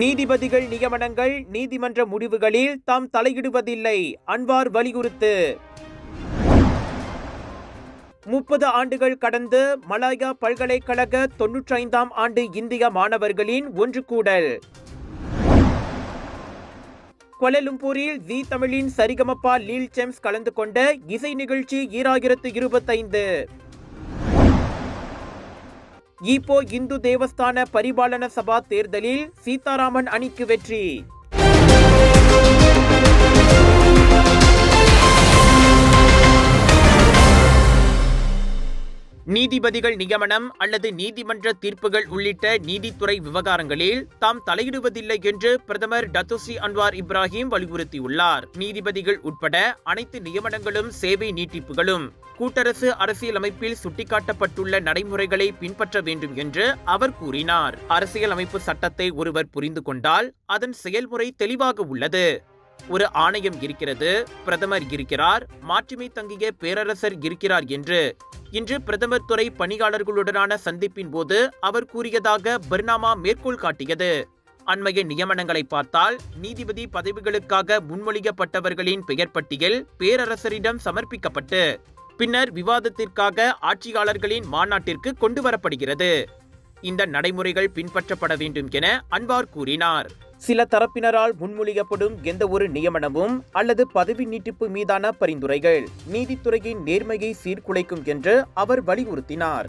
நீதிபதிகள் நியமனங்கள் நீதிமன்ற முடிவுகளில் தாம் தலையிடுவதில்லை. அன்வார் வலியுறுத்து. முப்பது ஆண்டுகள் கடந்து மலாயா பல்கலைக்கழக தொன்னூற்றி ஐந்தாம் ஆண்டு இந்திய மாணவர்களின் ஒன்று கூடல் கொலலும்பூரில் ஜி தமிழின் சரிகமப்பா லீல் செம்ஸ் கலந்து கொண்ட இசை நிகழ்ச்சி ஈராயிரத்து இருபத்தைந்து. ஈப்போ இந்து தேவஸ்தான பரிபாலன சபா தேர்தலில் சீதாராமன் அணிக்கு வெற்றி. நீதிபதிகள் நியமனம் அல்லது நீதிமன்ற தீர்ப்புகள் உள்ளிட்ட நீதித்துறை விவகாரங்களில் தாம் தலையிடுவதில்லை என்று பிரதமர் டத்தோசி அன்வார் இப்ராஹிம் வலியுறுத்தியுள்ளார். நீதிபதிகள் உட்பட அனைத்து நியமனங்களும் சேவை நீட்டிப்புகளும் கூட்டரசு அரசியலமைப்பில் சுட்டிக்காட்டப்பட்டுள்ள நடைமுறைகளை பின்பற்ற வேண்டும் என்று அவர் கூறினார். அரசியலமைப்பு சட்டத்தை ஒருவர் புரிந்து கொண்டால் அதன் செயல்முறை தெளிவாக உள்ளது. ஒரு ஆணையம் இருக்கிறது பிரதமர் இருக்கிறார் மாற்றுமை தங்கிய பேரரசர் இருக்கிறார் என்று இன்று பிரதமர் துறை பணியாளர்களுடனான சந்திப்பின் போது அவர் கூறியதாக பர்னாமா மேற்கோள் காட்டியது. அண்மைய நியமனங்களை பார்த்தால் நீதிபதி பதவிகளுக்காக முன்மொழியப்பட்டவர்களின் பெயர் பட்டியல் பேரரசரிடம் சமர்ப்பிக்கப்பட்டு பின்னர் விவாதத்திற்காக ஆட்சியாளர்களின் மாநாட்டிற்கு கொண்டுவரப்படுகிறது. இந்த நடைமுறைகள் பின்பற்றப்பட வேண்டும் என அன்வார் கூறினார். சில தரப்பினரால் முன்மொழியப்படும் எந்த ஒரு நியமனமும் அல்லது பதவி நீட்டிப்பு மீதான பரிந்துரைகள் நீதித்துறையின் நேர்மையை சீர்குலைக்கும் என்று அவர் வலியுறுத்தினார்.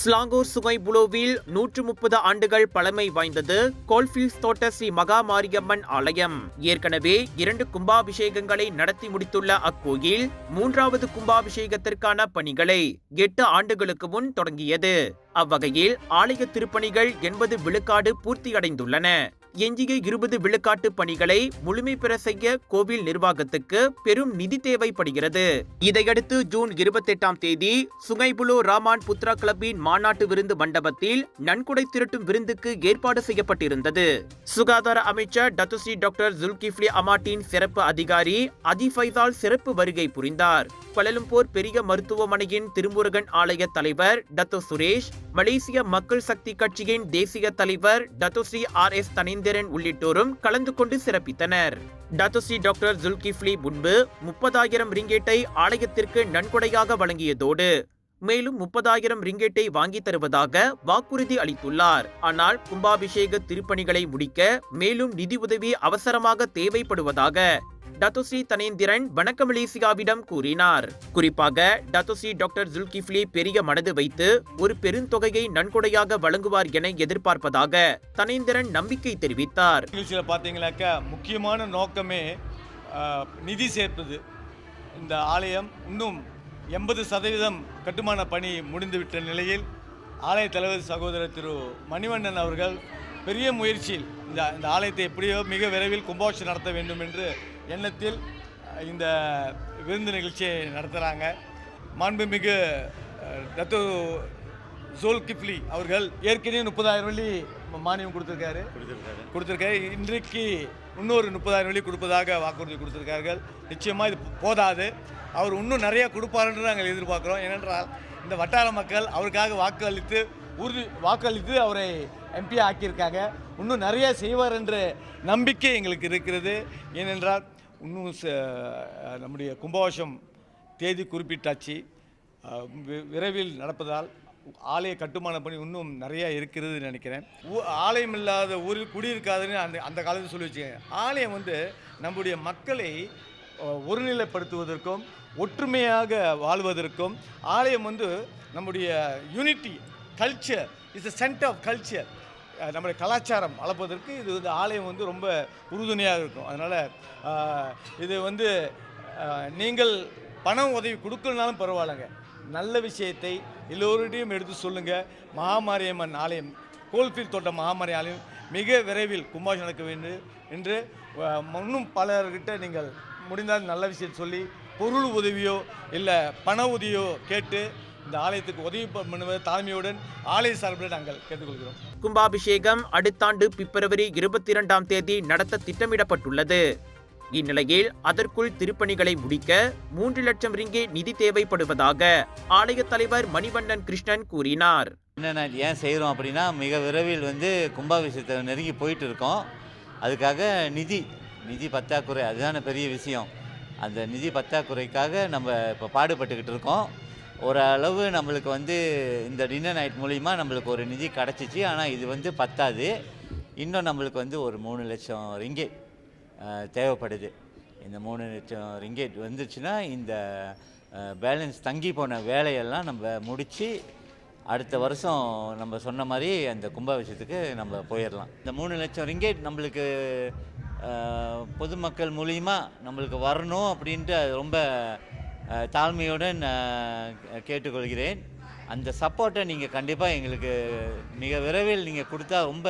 ஸ்லாங்கூர் சுகை புலோவில் நூற்று முப்பது ஆண்டுகள் பழமை வாய்ந்தது கோல்ஃபீல்ஸ் தோட்ட ஸ்ரீ மகா மாரியம்மன் ஆலயம். ஏற்கனவே இரண்டு கும்பாபிஷேகங்களை நடத்தி முடித்துள்ள அக்கோயில் மூன்றாவது கும்பாபிஷேகத்திற்கான பணிகளை எட்டு ஆண்டுகளுக்கு முன் தொடங்கியது. அவ்வகையில் ஆலய திருப்பணிகள் எண்பது விழுக்காடு பூர்த்தியடைந்துள்ளன. எஞ்சிய இருபது விழுக்காட்டு பணிகளை முழுமை பெற செய்ய கோவில் நிர்வாகத்துக்கு பெரும் நிதி தேவைப்படுகிறது. இதையடுத்து ஜூன் இருபத்தெட்டாம் தேதி சுங்கைபுலு ராமான் புத்ரா கிளப்பின் மாநாட்டு விருந்து மண்டபத்தில் நன்கொடை திரட்டும் விருந்துக்கு ஏற்பாடு செய்யப்பட்டிருந்தது. சுகாதார அமைச்சர் டத்துஸ்ரீ டாக்டர் ஜுல்கிஃப்லி அமாட்டின் சிறப்பு அதிகாரி அதி ஃபைசால் சிறப்பு வருகை புரிந்தார். கொலலும்பூர் பெரிய மருத்துவமனையின் திருமுருகன் ஆலய தலைவர் டத்து சுரேஷ் மலேசிய மக்கள் சக்தி கட்சியின் தேசிய தலைவர் டத்துஸ்ரீ ஆர் எஸ் தனேந்திரன் உள்ளிட்டோரும் கலந்து கொண்டு சிறப்பித்தனர். டத்துஸ்ரீ டாக்டர் ஜுல்கிஃப்லி முன்பு முப்பதாயிரம் ரிங்கேட்டை ஆலயத்திற்கு நன்கொடையாக வழங்கியதோடு மேலும் முப்பதாயிரம் ரிங்கெட்டை வாங்கி தருவதாக வாக்குறுதி அளித்துள்ளார். ஆனால் கும்பாபிஷேக திருப்பணிகளை முடிக்க மேலும் நிதி உதவி அவசரமாக தேவைப்படுவதாக டத்துஸ்ரீ தனேந்திரன் வணக்க மலேசியாவிடம் கூறினார். குறிப்பாக டத்துஸ்ரீ டாக்டர் ஜுல்கிஃப்லி பெரிய மனது வைத்து ஒரு பெருந்தொகையை நன்கொடையாக வழங்குவார் என எதிர்பார்ப்பதாக தனேந்திரன் நம்பிக்கை தெரிவித்தார். நிகழ்ச்சியில் பார்த்தீங்கன்னாக்கா முக்கியமான நோக்கமே நிதி சேர்ப்பது. இந்த ஆலயம் இன்னும் எண்பது சதவீதம் கட்டுமான பணி முடிந்துவிட்ட நிலையில் ஆலய தலைவர் சகோதரர் திரு மணிவண்ணன் அவர்கள் பெரிய முயற்சியில் இந்த இந்த ஆலயத்தை எப்படியோ மிக விரைவில் கும்பாபிஷேகம் நடத்த வேண்டும் என்று எண்ணத்தில் இந்த விருந்து நிகழ்ச்சியை நடத்துகிறாங்க மாண்புமிகு டத்து ஜோல் கிப்லி அவர்கள் ஏற்கனவே முப்பதாயிரம் வெள்ளி மானியம் கொடுத்துருக்காரு. கொடுத்துருக்காரு. இன்றைக்கு இன்னொரு முப்பதாயிரம் வெள்ளி கொடுப்பதாக வாக்குறுதி கொடுத்துருக்கார்கள். நிச்சயமாக இது போதாது. அவர் இன்னும் நிறைய கொடுப்பாருன்னு நாங்கள் எதிர்பார்க்குறோம். ஏனென்றால் இந்த வட்டார மக்கள் அவருக்காக வாக்கு அளித்து உறுதி வாக்களித்து அவரை எம்பி ஆக்கியிருக்காங்க. இன்னும் நிறைய செய்வார் என்ற நம்பிக்கை எங்களுக்கு இருக்கிறது. ஏனென்றால் இன்னும் ச- நம்முடைய கும்பாபிஷம் தேதி குறிப்பிட்டாச்சு. விரைவில் நடப்பதால் ஆலய கட்டுமான பணி இன்னும் நிறைய இருக்கிறது நினைக்கிறேன். ஊ- ஆலயம் இல்லாத ஊரில் குடியிருக்காதுன்னு அந்த அந்த காலத்தில் சொல்லி வச்சுக்கோங்க. ஆலயம் வந்து நம்முடைய மக்களை ஒருநிலைப்படுத்துவதற்கும் ஒற்றுமையாக வாழ்வதற்கும் ஆலயம் வந்து நம்முடைய unity culture is a centre of culture நம்முடைய கலாச்சாரம் வளர்ப்பதற்கு இது வந்து ஆலயம் வந்து ரொம்ப உறுதுணையாக இருக்கும். அதனால் இது வந்து நீங்கள் பண உதவி கொடுக்கலனாலும் பரவாயில்லைங்க. நல்ல விஷயத்தை எல்லோருடையும் எடுத்து சொல்லுங்கள் மகாமாரியம்மன் ஆலயம் கோல்ஃபீல் தோட்டம் மகாமாரி ஆலயம் மிக விரைவில் கும்பாஷம் நடக்க வேண்டும் என்று இன்னும் பலர்கிட்ட நீங்கள் முடிந்தால் நல்ல விஷயம் சொல்லி பொருள் உதவியோ இல்லை பண உதவியோ கேட்டு இந்த ஆலயத்துக்கு உதவி பண்ணுவது தாழ்மையுடன் ஆலய சார்பில் நாங்கள் கேட்டுக்கொள்கிறோம். கும்பாபிஷேகம் அடுத்த ஆண்டு பிப்ரவரி இருபத்தி இரண்டாம் தேதி நடத்த திட்டமிடப்பட்டுள்ளது. இந்நிலையில் அதற்குள் திருப்பணிகளை முடிக்க மூன்று லட்சம் ரிங்கே நிதி தேவைப்படுவதாக ஆலய தலைவர் மணிவண்ணன் கிருஷ்ணன் கூறினார். என்னென்ன ஏன் செய்கிறோம் அப்படின்னா மிக விரைவில் வந்து கும்பாபிஷேகத்தை நெருங்கி போயிட்டு இருக்கோம் அதுக்காக நிதி நிதி பற்றாக்குறை அதுதான பெரிய விஷயம். அந்த நிதி பற்றாக்குறைக்காக நம்ம இப்போ பாடுபட்டுக்கிட்டு இருக்கோம். ஓரளவு நம்மளுக்கு வந்து இந்த டின்னர் நைட் மூலிமா நம்மளுக்கு ஒரு நிதி கிடச்சிச்சு. ஆனால் இது வந்து பத்தாது. இன்னும் நம்மளுக்கு வந்து ஒரு மூணு லட்சம் ரிங்கேட் தேவைப்படுது. இந்த மூணு லட்சம் ரிங்கேட் வந்துச்சுன்னா இந்த பேலன்ஸ் தங்கி போன வேலையெல்லாம் நம்ம முடித்து அடுத்த வருஷம் நம்ம சொன்ன மாதிரி அந்த கும்பாபிஷேகத்துக்கு நம்ம போயிடலாம். இந்த மூணு லட்சம் ரிங்கேட் நம்மளுக்கு பொதுமக்கள் மூலிமா நம்மளுக்கு வரணும் அப்படின்ட்டு அது ரொம்ப தாழ்மையுடன் கேட்டுக்கொள்கிறேன். அந்த சப்போர்ட்டை நீங்கள் கண்டிப்பாக எங்களுக்கு மிக விரைவில் நீங்கள் கொடுத்தா ரொம்ப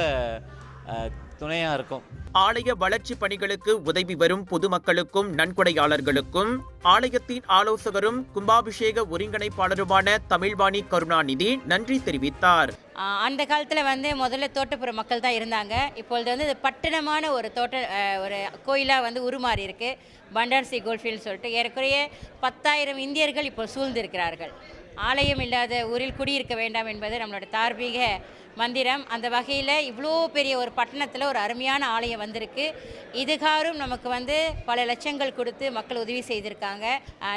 துணையாக இருக்கும். ஆலய வளர்ச்சி பணிகளுக்கு உதவி வரும் பொதுமக்களுக்கும் நன்கொடையாளர்களுக்கும் ஆலயத்தின் ஆலோசகரும் கும்பாபிஷேக ஒருங்கிணைப்பாளருமான தமிழ்வாணி கருணாநிதி நன்றி தெரிவித்தார். அந்த காலத்தில் வந்து முதல்ல தோட்டப்புற மக்கள் தான் இருந்தாங்க. இப்பொழுது வந்து பட்டணமான ஒரு தோட்ட ஒரு கோயிலாக வந்து உருமாறி இருக்கு. பண்டார்சி கோல்ஃபீல்டு சொல்லிட்டு ஏறக்குறைய பத்தாயிரம் இந்தியர்கள் இப்போ சூழ்ந்திருக்கிறார்கள். ஆலயம் இல்லாத ஊரில் குடியிருக்க வேண்டாம் என்பது நம்மளோட தார்மீக மந்திரம். அந்த வகையில் இவ்வளோ பெரிய ஒரு பட்டணத்தில் ஒரு அருமையான ஆலயம் வந்திருக்கு. இதுகாரும் நமக்கு வந்து பல லட்சங்கள் கொடுத்து மக்கள் உதவி செய்திருக்காங்க.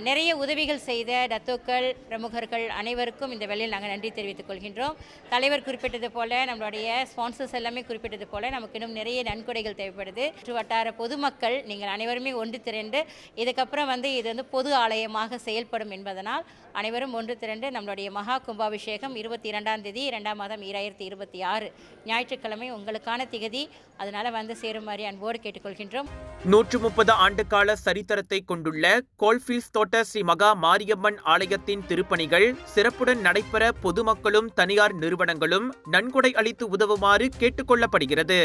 நிறைய உதவிகள் செய்த தத்துக்கள் பிரமுகர்கள் அனைவருக்கும் இந்த வேலையில் நாங்கள் நன்றி தெரிவித்துக் கொள்கின்றோம். தலைவர் குறிப்பிட்டது போல நம்மளுடைய ஸ்பான்சர்ஸ் எல்லாமே குறிப்பிட்டது போல நமக்கு இன்னும் நிறைய நன்கொடைகள் தேவைப்படுது. சுற்று வட்டார பொதுமக்கள் நீங்கள் அனைவருமே ஒன்று திரண்டு இதுக்கப்புறம் வந்து இது வந்து பொது ஆலயமாக செயல்படும் என்பதனால் அனைவரும் ஒன்று திரண்டு நம்மளுடைய மகா கும்பாபிஷேகம் இருபத்தி இரண்டாம் தேதி இரண்டாம் மாதம் ஈராயிரத்தி இருபத்தி ஆறு ஞாயிற்றுக்கிழமை உங்களுக்கான திகதி. அதனால் வந்து சேருமாறு அன்போடு கேட்டுக்கொள்கின்றோம். நூற்று முப்பது ஆண்டுகால சரித்திரத்தை கொண்டுள்ள கோல்ஃபீல்ஸ் தோட்ட ஸ்ரீ மகா மாரியம்மன் ஆலயத்தின் திருப்பணிகள் சிறப்புடன் நடைபெற பொதுமக்களும் தனியார் நிறுவனங்களும் நன்கொடை அளித்து உதவுமாறு கேட்டுக்கொள்ளப்படுகிறது.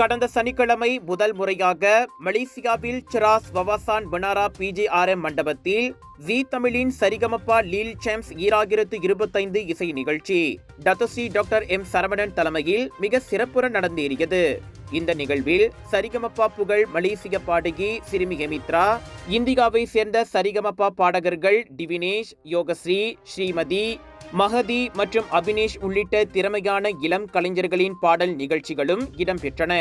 கடந்த சனிக்கிழமை முதல் முறையாக மலேசியாவில் சிராஸ் வவாசான் பனாரா பிஜேஆர்எம் மண்டபத்தில் ஜி தமிழின் சரிகமப்பா லீல் சாம்ஸ் ஈராயிரத்து இருபத்தைந்து இசை நிகழ்ச்சி. டத்தசி டாக்டர் எம் சரவணன் தலைமையில் மிக சிறப்புற நடந்தேறியது. இந்த நிகழ்வில் சரிகமப்பா புகழ் மலேசிய பாடகி சிறுமி ஹெமித்ரா இந்தியாவை சேர்ந்த சரிகமப்பா பாடகர்கள் டிவினேஷ் யோகஸ்ரீ ஸ்ரீமதி மகதி மற்றும் அபினேஷ் உள்ளிட்ட திறமையான இளம் கலைஞர்களின் பாடல் நிகழ்ச்சிகளும் இடம்பெற்றன.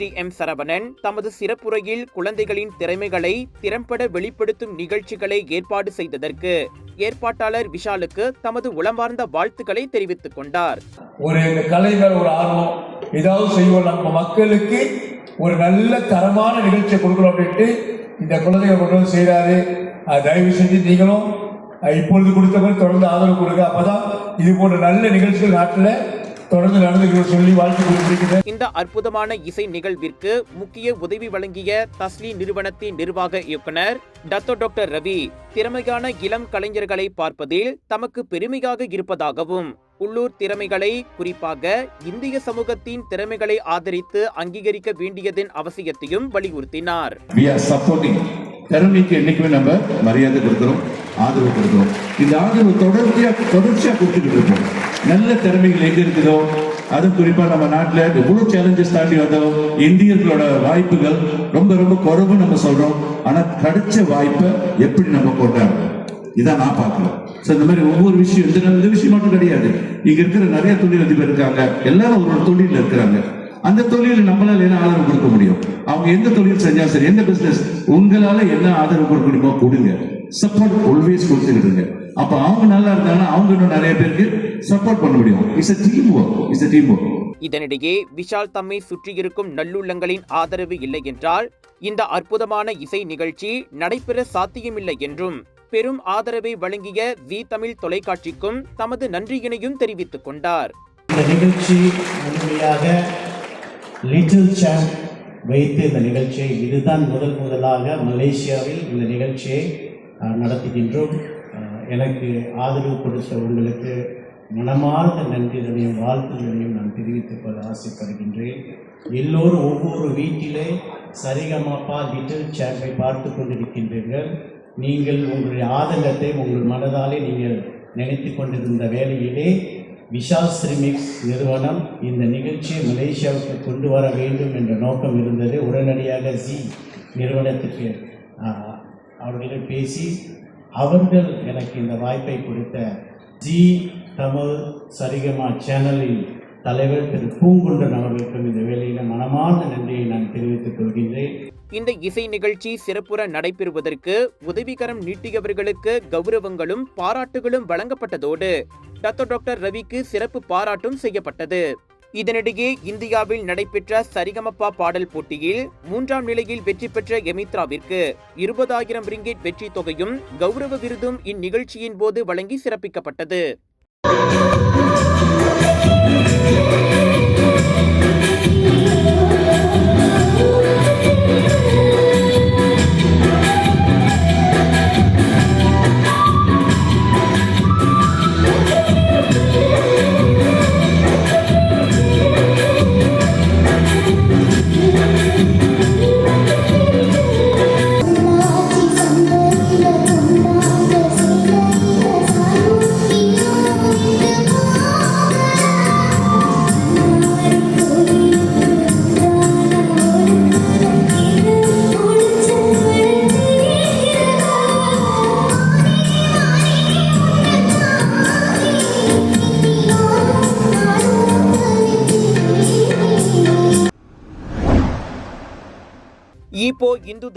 ஸ்ரீ எம். சரவணன் தமது சிறப்புரையில் குழந்தைகளின் திறமைகளை திறம்பட வெளிப்படுத்தும் நிகழ்ச்சிகளை ஏற்பாடு செய்ததற்கு ஏற்பாட்டாளர் விஷாலுக்கு தமது உளமார்ந்த வாழ்த்துக்களை தெரிவித்துக் கொண்டார். ஒரு இந்த கலை ஒரு ஆர்வம். ஏதாவது செய்வோம். நம்ம மக்களுக்கு ஒரு நல்ல தரமான நிகழ்ச்சியை கொடுக்கணும் அப்படின்ட்டு இந்த குழந்தைகள் கொண்டு வந்து செய்கிறாரு தயவு செஞ்சு நீங்களும் இப்பொழுது கொடுத்த மாதிரி தொடர்ந்து ஆதரவு கொடுங்க. அப்பதான் இது போன்ற நல்ல நிகழ்ச்சிகள் நாட்டில் தொடர்ந்து நடந்துக்கிற சொல்லி வாழ்த்து கொடுக்கிறேன் இந்த அற்புதமான இசை நிகழ்விற்கு முக்கிய உதவி வழங்கிய தஸ்லி நிறுவனத்தின் நிர்வாக இயக்குனர் டத்தோ டாக்டர் ரவி திறமையான இளம் கலைஞர்களை பார்ப்பதில் தமக்கு பெருமையாக இருப்பதாகவும் உள்ளூர் திறமைகளை குறிப்பாக இந்திய சமூகத்தின் திறமைகளை ஆதரித்து அங்கீகரிக்க வேண்டியதன் அவசியத்தையும் வலியுறுத்தினார். திறமைக்கு என்னைக்குமே நம்ம மரியாதை கொடுக்குறோம் ஆதரவு கொடுக்குறோம். இந்த ஆதரவு தொடர்ச்சியா தொடர்ச்சியா கொடுத்துக்கிட்டு இருக்கோம். நல்ல திறமைகள் எங்க இருக்குதோ அது குறிப்பா நம்ம நாட்டுல எவ்வளவு சேலஞ்சஸ் தாண்டி வந்தோம். இந்தியர்களோட வாய்ப்புகள் ரொம்ப ரொம்ப குறைவு நம்ம சொல்றோம். ஆனா கிடைச்ச வாய்ப்பை எப்படி நம்ம கொண்டாடுறோம்? இதான் நான் பார்க்கிறேன். ஸோ இந்த மாதிரி ஒவ்வொரு விஷயம் இந்த இந்த விஷயம் மட்டும் கிடையாது. இங்க இருக்கிற நிறைய தொழில் அதிபர் இருக்காங்க. எல்லாரும் ஒரு தொழில இருக்கிறாங்க. அந்த தொழில நம்மளால என்ன ஆதரவு கொடுக்க முடியும்? அவங்க எந்த தொழில் செஞ்சாலும் சரி எந்த பிசினஸ் உங்களால என்ன ஆதரவு கொடுக்க முடியுமோ கொடுங்க. சப்போர்ட் ஆல்வேஸ் கொடுத்துக்கிடுங்க. அப்ப அவங்க நல்லா இருந்தாங்கன்னா அவங்க இன்னும் நிறைய பேருக்கு சப்போர்ட் பண்ண முடியும். It's a team work it's a team work இதனிடையே விஷால் தம்மை சுற்றியிருக்கும் நல்லுள்ளங்களின் ஆதரவு இல்லை என்றால் இந்த அற்புதமான இசை நிகழ்ச்சி நடைபெற சாத்தியமில்லை என்றும் பெரும் ஆதரவை வழங்கிய வி தமிழ் தொலைக்காட்சிக்கும் தமது நன்றியினையும் தெரிவித்துக் கொண்டார். இந்த நிகழ்ச்சி முழுமையாக லிட்டில் சாம்ப் வைத்து இந்த நிகழ்ச்சியை இதுதான் முதல் முதலாக மலேசியாவில் இந்த நிகழ்ச்சியை நடத்துகின்றோம். எனக்கு ஆதரவு கொடுத்த உங்களுக்கு மனமார்ந்த நன்றிகளையும் வாழ்த்துகளையும் நான் தெரிவித்துக் கொள்ள ஆசைப்படுகின்றேன். எல்லோரும் ஒவ்வொரு வீட்டிலே சரிகமாப்பா லிட்டில் சாம்பை பார்த்து கொண்டிருக்கின்றீர்கள். நீங்கள் உங்களுடைய ஆதங்கத்தை உங்கள் மனதாலே நீங்கள் நினைத்து கொண்டிருந்த வேளையிலே விஷால் ஸ்ரீமிக்ஸ் நிறுவனம் இந்த நிகழ்ச்சியை மலேசியாவுக்கு கொண்டு வர வேண்டும் என்ற நோக்கம் இருந்தது. உடனடியாக ஜி நிறுவனத்துக்கு அவர்களிடம் பேசி அவர்கள் எனக்கு இந்த வாய்ப்பை கொடுத்த ஜி. தமிழ் சரிகமா சேனலின் தலைவர் திரு. பூங்குண்டன் அவர்களுக்கும் இந்த வேலையில மனமார்ந்த நன்றியை நான் தெரிவித்துக் கொள்கின்றேன். இந்த இசை நிகழ்ச்சி சிறப்புற நடைபெறுவதற்கு உதவிகரம் நீட்டியவர்களுக்கு கௌரவங்களும் பாராட்டுகளும் வழங்கப்பட்டதோடு டத்தோ டாக்டர் ரவிக்கு சிறப்பு பாராட்டும் செய்யப்பட்டது. இதனிடையே இந்தியாவில் நடைபெற்ற சரிகமப்பா பாடல் போட்டியில் மூன்றாம் நிலையில் வெற்றி பெற்ற எமித்ராவிற்கு இருபதாயிரம் ரிங்கிட் வெற்றி தொகையும் கௌரவ விருதும் இந்நிகழ்ச்சியின் போது வழங்கி சிறப்பிக்கப்பட்டது.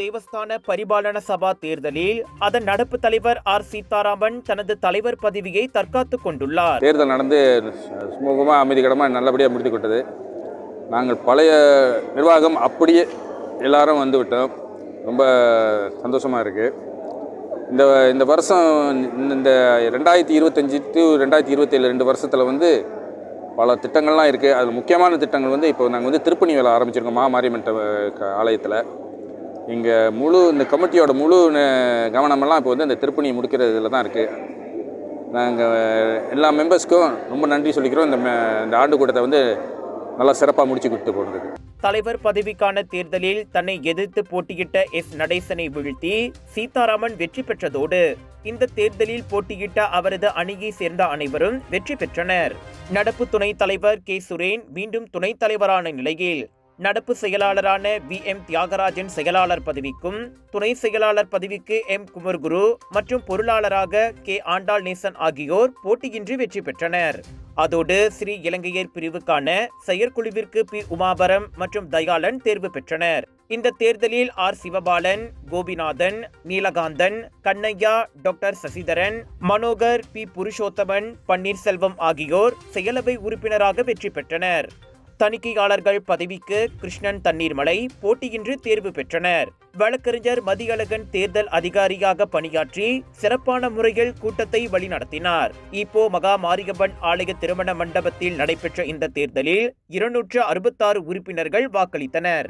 தேவஸ்தான பரிபாலன சபா தேர்தலில் அதன் நடப்பு தலைவர் ஆர். சீதாராமன் தனது தலைவர் பதவியை தற்காத்துக் கொண்டுள்ளார். தேர்தல் நடந்து சுமூகமாக அமைதிகரமாக நல்லபடியாக முடித்து கொண்டது. நாங்கள் பழைய நிர்வாகம் அப்படியே எல்லாரும் வந்து விட்டோம். ரொம்ப சந்தோஷமாக இருக்குது இந்த இந்த வருஷம் இந்த ரெண்டாயிரத்தி இருபத்தஞ்சி டு ரெண்டாயிரத்தி இருபத்தேழு ரெண்டு வருஷத்தில் வந்து பல திட்டங்கள்லாம் இருக்குது அதில் முக்கியமான திட்டங்கள் வந்து இப்போ நாங்கள் வந்து திருப்பணி வேலை ஆரம்பிச்சிருக்கோம். மாமாரியம்மன் ஆலயத்தில். இங்கே முழு இந்த கமிட்டியோட முழு கவனமெல்லாம் இப்போ வந்து இந்த திருப்பணியை முடிக்கிறதுல தான் இருக்குது நாங்கள் எல்லா மெம்பர்ஸ்க்கும் ரொம்ப நன்றி சொல்லிக்கிறோம். இந்த இந்த ஆண்டு கூட்டத்தை வந்து நல்லா சிறப்பாக முடிச்சு கொடுத்து போனதுக்கு. தலைவர் பதவிக்கான தேர்தலில் தன்னை எதிர்த்து போட்டியிட்ட எஸ். நடேசனை வீழ்த்தி சீதாராமன் வெற்றி பெற்றதோடு இந்த தேர்தலில் போட்டியிட்ட அவரது அணியை சேர்ந்த அனைவரும் வெற்றி பெற்றனர். நடப்பு துணைத் தலைவர் கே. சுரேன் மீண்டும் துணைத் தலைவரான நிலையில் நடப்பு செயலாளரான வி. எம். தியாகராஜன் செயலாளர் பதவிக்கும் துணை செயலாளர் பதவிக்கு எம். குமர்குரு மற்றும் பொருளாளராக கே. ஆண்டாள் நேசன் ஆகியோர் போட்டியின்றி வெற்றி பெற்றனர். அதோடு ஸ்ரீ இலங்கையர் பிரிவுக்கான செயற்குழுவிற்கு பி. உமாபரம் மற்றும் தயாளன் தேர்வு பெற்றனர். இந்த தேர்தலில் R. Sivabalan Gopinathan Neelakanthan Kannaiya doctor Sasidharan Manohar P. Purushothaman Panneerselvam ஆகியோர் செயலவை உறுப்பினராக வெற்றி பெற்றனர். தணிக்கையாளர்கள் பதவிக்கு கிருஷ்ணன் தண்ணீர்மலை போட்டியின்றி தேர்வு பெற்றனர். வழக்கறிஞர் மதியழகன் தேர்தல் அதிகாரியாக பணியாற்றி சிறப்பான முறையில் கூட்டத்தை வழிநடத்தினார். இப்போ மகா மாரியம்மன் ஆலய திருமண மண்டபத்தில் நடைபெற்ற இந்த தேர்தலில் இருநூற்று அறுபத்தாறு உறுப்பினர்கள் வாக்களித்தனர்.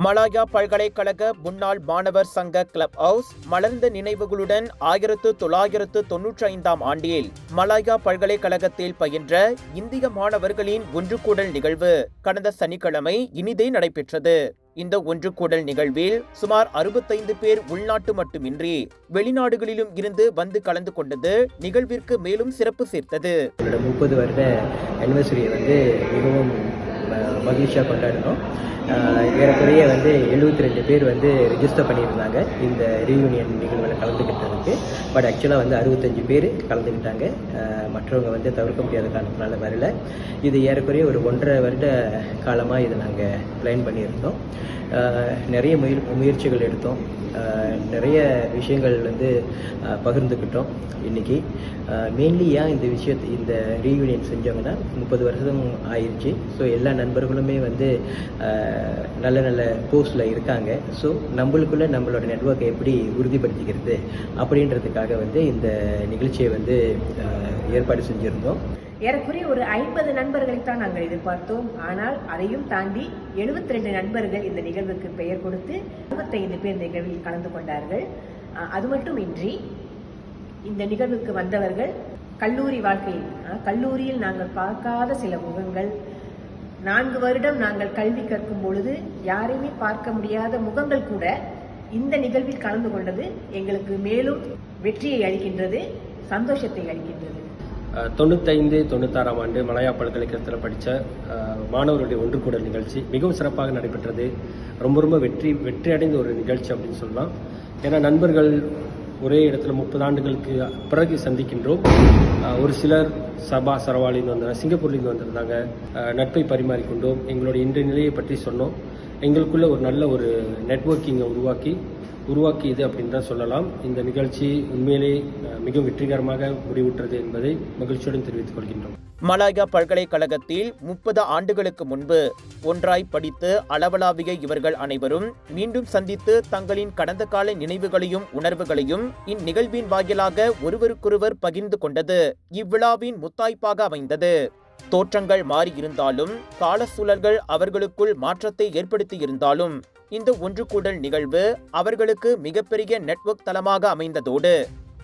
மலாயா பல்கலைக்கழக முன்னாள் மாணவர் சங்க கிளப் ஹவுஸ் மலர்ந்த நினைவுகளுடன் ஆயிரத்து தொள்ளாயிரத்து தொன்னூற்றி ஐந்தாம் ஆண்டில் மலாயா பல்கலைக்கழகத்தில் பயின்ற இந்திய மாணவர்களின் ஒன்றுகூடல் நிகழ்வு கடந்த சனிக்கிழமை இனிதே நடைபெற்றது. இந்த ஒன்று கூடல் நிகழ்வில் சுமார் அறுபத்தைந்து பேர் உள்நாட்டு மட்டுமின்றி வெளிநாடுகளிலும் இருந்து வந்து கலந்து கொண்டது நிகழ்விற்கு மேலும் சிறப்பு சேர்த்தது. முப்பது வருட அனிவர்சரியை வந்து மிகவும் மகிழ்ச்சியாக கொண்டாடினோம். ஏறக்குறைய வந்து எழுபத்தி ரெண்டு பேர் வந்து ரிஜிஸ்டர் பண்ணியிருந்தாங்க இந்த ரீயூனியன் நிகழ்வில் கலந்துக்கிட்டதுக்கு பட் ஆக்சுவலாக வந்து அறுபத்தஞ்சு பேர் கலந்துக்கிட்டாங்க மற்றவங்க வந்து தவிர்க்க முடியாத காரணத்தினால வரல. இது ஏறக்குறைய ஒரு ஒன்றரை வருட காலமாக இதை நாங்கள் பிளான் பண்ணியிருந்தோம். நிறைய முயற் முயற்சிகள் எடுத்தோம். நிறைய விஷயங்கள் வந்து பகிர்ந்துக்கிட்டோம் இன்னைக்கு. மெயின்லி ஏன் இந்த விஷயத்தை இந்த ரீயூனியன் செஞ்சோங்கன்னா முப்பது வருஷம் ஆயிடுச்சு ஸோ எல்லா நண்பர்களுமே வந்து நல்ல நல்ல போஸ்டில் இருக்காங்க. ஸோ நம்மளுக்குள்ள நம்மளோட நெட்ஒர்க்கை எப்படி உறுதிப்படுத்திக்கிறது அப்படின்றதுக்காக வந்து இந்த நிகழ்ச்சியை வந்து ஏற்பாடு செஞ்சுருந்தோம். ஏறக்குறைய ஒரு ஐம்பது நண்பர்களைத்தான் நாங்கள் எதிர்பார்த்தோம். ஆனால் அதையும் தாண்டி 72 ரெண்டு நண்பர்கள் இந்த நிகழ்வுக்கு பெயர் கொடுத்து 25 பேர் இந்த நிகழ்வில் கலந்து கொண்டார்கள். அது மட்டுமின்றி இந்த நிகழ்வுக்கு வந்தவர்கள் கல்லூரி வாழ்க்கையில் கல்லூரியில் நாங்கள் பார்க்காத சில முகங்கள் நான்கு வருடம் நாங்கள் கல்வி கற்கும் பொழுது யாரையுமே பார்க்க முடியாத முகங்கள் கூட இந்த நிகழ்வில் கலந்து கொண்டது எங்களுக்கு மேலும் வெற்றியை அளிக்கின்றது சந்தோஷத்தை அளிக்கின்றது. தொண்ணூத்தைந்து தொண்ணூத்தாறாம் ஆண்டு மலையா பல்கலைக்கழகத்தில் படித்த மாணவர்களுடைய ஒன்று கூடல் நிகழ்ச்சி மிகவும் சிறப்பாக நடைபெற்றது. ரொம்ப ரொம்ப வெற்றி வெற்றி அடைந்த ஒரு நிகழ்ச்சி அப்படின்னு சொல்லலாம். ஏன்னா நண்பர்கள் ஒரே இடத்துல முப்பது ஆண்டுகளுக்கு பிறகு சந்திக்கின்றோம். ஒரு சிலர் சபா சரவாலிருந்து வந்தாங்க சிங்கப்பூர்லேருந்து வந்திருந்தாங்க. நட்பை பரிமாறிக்கொண்டோம். எங்களுடைய இன்றைய நிலையை பற்றி சொன்னோம். எங்களுக்குள்ள ஒரு நல்ல ஒரு நெட்வொர்க்கிங்கை உருவாக்கி உருவாக்கியது அப்படின்னு தான் சொல்லலாம். இந்த நிகழ்ச்சி உண்மையிலே மிகவும் வெற்றிகரமாக முடிவுற்றது என்பதை மகிழ்ச்சியுடன் தெரிவித்துக் கொள்கின்றோம். மலாயா பல்கலைக்கழகத்தில் முப்பது ஆண்டுகளுக்கு முன்பு ஒன்றாய் படித்து அளவலாவிய இவர்கள் அனைவரும் மீண்டும் சந்தித்து தங்களின் கடந்த கால நினைவுகளையும் உணர்வுகளையும் இந்நிகழ்வின் வாயிலாக ஒருவருக்கொருவர் பகிர்ந்து கொண்டது இவ்விழாவின் முத்தாய்ப்பாக அமைந்தது. தோற்றங்கள் மாறியிருந்தாலும் கால சூழல்கள் அவர்களுக்குள் மாற்றத்தை ஏற்படுத்தியிருந்தாலும் இந்த ஒன்று கூடல் நிகழ்வு அவர்களுக்கு மிகப்பெரிய நெட்வொர்க் தளமாக அமைந்ததோடு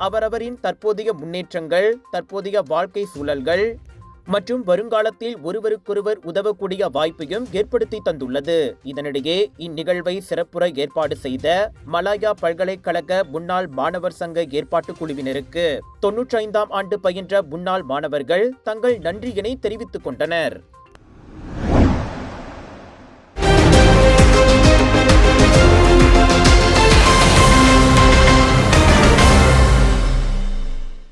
அவரவரின் தற்போதைய முன்னேற்றங்கள் தற்போதைய வாழ்க்கை சூழல்கள் மற்றும் வருங்காலத்தில் ஒருவருக்கொருவர் உதவக்கூடிய வாய்ப்பையும் ஏற்படுத்தி தந்துள்ளது. இதனிடையே இந்நிகழ்வை சிறப்புற ஏற்பாடு செய்த மலாயா பல்கலைக்கழக முன்னாள் மாணவர் சங்க ஏற்பாட்டு குழுவினருக்கு தொன்னூற்றி ஐந்தாம் ஆண்டு பயின்ற முன்னாள் மாணவர்கள் தங்கள் நன்றியினை தெரிவித்துக் கொண்டனர்.